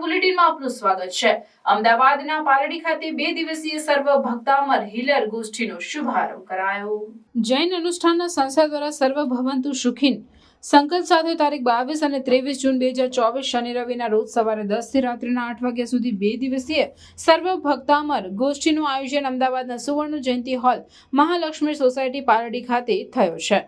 બુલેટિનમાં આપનું સ્વાગત છે. અમદાવાદના પાલડી ખાતે બે દિવસીય સર્વ ભક્તામર હિલર ગોષ્ઠીનો શુભારંભ કરાયો. જૈન અનુષ્ઠાનના સંસ્થા દ્વારા સર્વ ભવંતુ સુખીન. સંકલ્પ સાથે તારીખ બાવીસ અને ત્રેવીસ જૂન બે હજાર ચોવીસ શનિ રવિના રોજ સવારે દસથી રાત્રિના આઠ વાગ્યા સુધી બે દિવસીય સર્વ ભક્તામર ગોષ્ઠીનું આયોજન અમદાવાદના સુવર્ણ જયંતિ હોલ મહાલક્ષ્મી સોસાયટી પાલડી ખાતે થયો છે.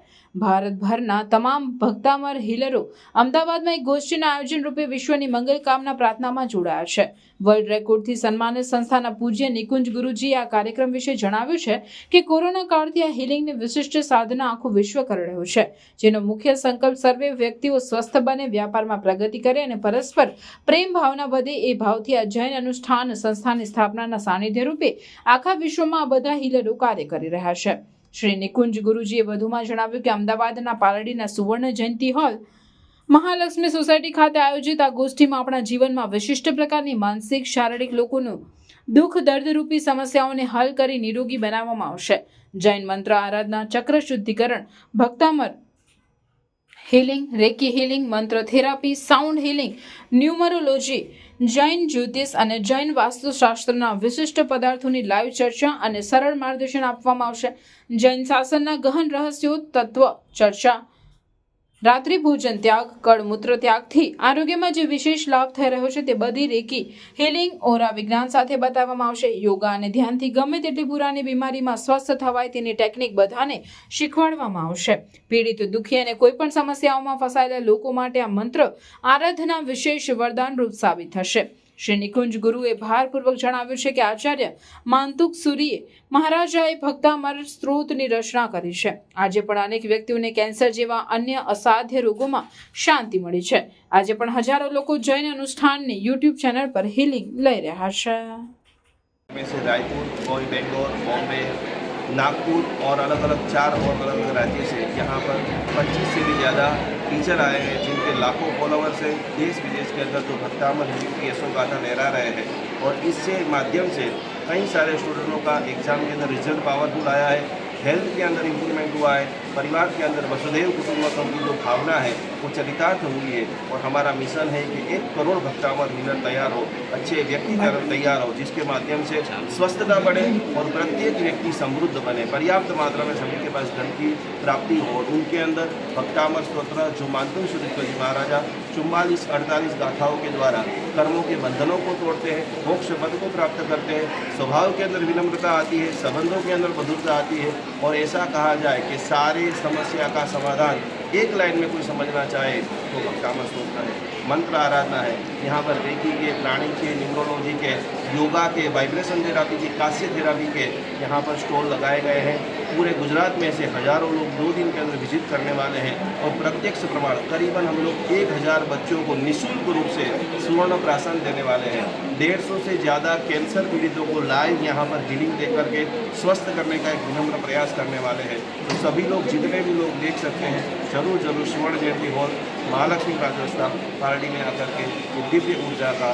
ભારતભરના તમામ ભક્તામર હિલરો અમદાવાદમાં એક ગોષ્ઠીના આયોજન રૂપે વિશ્વની મંગલ કામના પ્રાર્થનામાં જોડાયા છે. વર્લ્ડ રેકોર્ડથી સન્માનિત સંસ્થાના પૂજ્ય નિકુંજ ગુરુજીએ આ કાર્યક્રમ વિશે જણાવ્યું છે કે કોરોના કાળથી આ હિલિંગની વિશિષ્ટ સાધના આખું વિશ્વ કરી રહ્યું છે, જેનો મુખ્ય સંકલ્પ સર્વે વ્યક્તિઓ સ્વસ્થ બને, વ્યાપારમાં પ્રગતિ કરે અને પરસ્પર પ્રેમ ભાવના વધે એ ભાવથી આ જૈન અનુષ્ઠાન સંસ્થાની સ્થાપનાના સાનિધ્ય રૂપે આખા વિશ્વમાં આ બધા હિલરો કાર્ય કરી રહ્યા છે. શ્રી નિકુંજ ગુરુજીએ વધુમાં જણાવ્યું કે અમદાવાદના પાલડીના સુવર્ણ જયંતિ હોલ મહાલક્ષ્મી સોસાયટી ખાતે આયોજિત આ ગોષ્ઠીમાં આપણા જીવનમાં વિશિષ્ટ પ્રકારની માનસિક, શારીરિક લોકોનું દુઃખ દર્દરૂપી સમસ્યાઓને હલ કરી નિરોગી બનાવવામાં આવશે. જૈન મંત્ર, આરાધના, ચક્ર શુદ્ધિકરણ, ભક્તામર હિલિંગ, રેકી હિલિંગ, મંત્ર therapy, sound healing, numerology, Jain જ્યોતિષ અને જૈન વાસ્તુશાસ્ત્રના વિશિષ્ટ પદાર્થોની લાઈવ ચર્ચા અને સરળ માર્ગદર્શન આપવામાં આવશે. જૈન શાસનના ગહન રહસ્યો, તત્વ, ચર્ચા. રાત્રિ ભોજન ત્યાગ, કળમૂત્ર ત્યાગથી આરોગ્યમાં જે વિશેષ લાભ થઈ રહ્યો છે તે બધી રેકી હિલિંગ, ઓરા વિજ્ઞાન સાથે બતાવવામાં આવશે. યોગા અને ધ્યાનથી ગમે તેટલી પુરાની બીમારીમાં સ્વસ્થ થવાય તેની ટેકનિક બધાને શીખવાડવામાં આવશે. પીડિત, દુઃખી અને કોઈ પણ સમસ્યાઓમાં ફસાયેલા લોકો માટે આ મંત્ર આરાધના વિશેષ વરદાન રૂપ સાબિત થશે. શ્રી નિકુંજ ગુરુએ ભારપૂર્વક જણાવ્યું છે કે આચાર્ય માનતુક સુરીએ મહારાજાએ ભક્તામર સ્ત્રોતની રચના કરી છે. આજે પણ અનેક વ્યક્તિઓને કેન્સર જેવા અન્ય અસાધ્ય રોગોમાં શાંતિ મળી છે. આજે પણ હજારો લોકો જૈન અનુષ્ઠાનની યુટ્યુબ ચેનલ પર હિલિંગ લઈ રહ્યા છે. में से नागपुर और अलग अलग चार और अलग अलग राज्य से यहाँ पर 25 से भी ज़्यादा टीचर आए हैं, जिनके लाखों फॉलोअर्स हैं। देश विदेश के अंदर जो भक्तामन हिंदी की यशो गाथा लहरा रहे हैं। और इससे माध्यम से कई सारे स्टूडेंटों का एग्ज़ाम के अंदर रिज़ल्ट पावरफुल आया है। हेल्थ के अंदर इम्प्रूवमेंट हुआ है, परिवार के अंदर वसुदेव कुटुंबकम की जो भावना है, वो चरितार्थ हुई है और हमारा मिशन है कि एक करोड़ भक्तावर हीलर तैयार हो, अच्छे व्यक्ति तैयार हो, जिसके माध्यम से स्वस्थता बढ़े और प्रत्येक व्यक्ति समृद्ध बने। पर्याप्त मात्रा में सभी के पास धन की प्राप्ति हो और उनके अंदर भक्तामर स्त्रोत्र जो मानते सुरित जी महाराजा चुम्बालीस अड़तालीस गाथाओं के द्वारा कर्मों के बंधनों को तोड़ते हैं मोक्ष पद को प्राप्त करते हैं, स्वभाव के अंदर विनम्रता आती है, संबंधों के अंदर मधुरता आती है और ऐसा कहा जाए कि सारे समस्या का समाधान एक लाइन में कोई समझना चाहे तो भक्तामर स्त्रोत्र है। मंत्र आराधना है। यहाँ पर रेकी के, प्राणी के न्यूरोलॉजी के, योगा के वाइब्रेशन थेरापी के, कास्य थेरापी के यहाँ पर स्टॉल लगाए गए हैं। पूरे गुजरात में से हज़ारों लोग दो दिन के अंदर विज़िट करने वाले हैं और प्रत्यक्ष प्रमाण, करीबन हम लोग एक हज़ार बच्चों को निःशुल्क रूप से सुवर्ण प्राशन देने वाले हैं। डेढ़ सौ से ज़्यादा कैंसर पीड़ितों को लाइव यहाँ पर हीलिंग दे करके स्वस्थ करने का एक विनम्र प्रयास करने वाले हैं। तो सभी लोग, जितने भी लोग देख सकते हैं जरूर जरूर स्वर्ण जयंती हॉल महालक्ष्मी प्राजस्था पार्टी में आकर के एक दिव्य ऊर्जा का